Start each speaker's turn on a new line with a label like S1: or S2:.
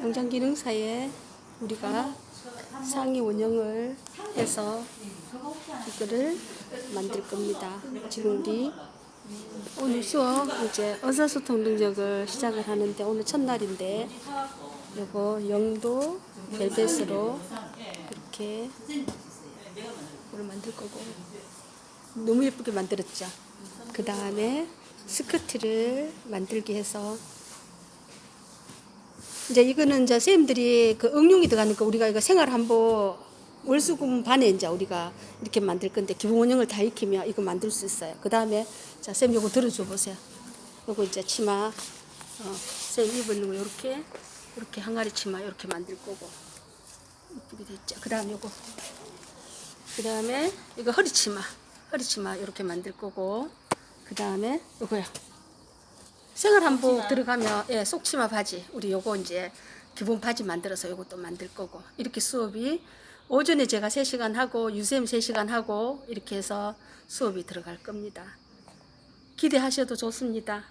S1: 영장기능사에 우리가 상위 원형을 해서 이거를 만들 겁니다. 지금 우리 오늘 수업 이제 의사소통 능력을 시작을 하는데 오늘 첫날인데 요거 영도 벨벳으로 이렇게 만들 거고 너무 예쁘게 만들었죠. 그 다음에 스커트를 만들기 해서 이제 이거는 이제 선생님들이 그 응용이 들어가는 거 우리가 이거 생활 한번 월수금 반에 이제 우리가 이렇게 만들 건데 기본 원형을 다 익히면 이거 만들 수 있어요. 그 다음에 자 쌤 요거 들어줘 보세요. 요거 이제 치마 어, 쌤 입은 거 요렇게 이렇게 항아리 치마 이렇게 만들 거고 이쁘게 됐죠. 그 다음 요거 그 다음에 이거 허리 치마 허리 치마 이렇게 만들 거고 그 다음에 요거야. 생활 한복 들어가면 예, 속치마 바지 우리 요거 이제 기본 바지 만들어서 요것도 만들 거고 이렇게 수업이 오전에 제가 3시간 하고 유쌤 3시간 하고 이렇게 해서 수업이 들어갈 겁니다. 기대하셔도 좋습니다.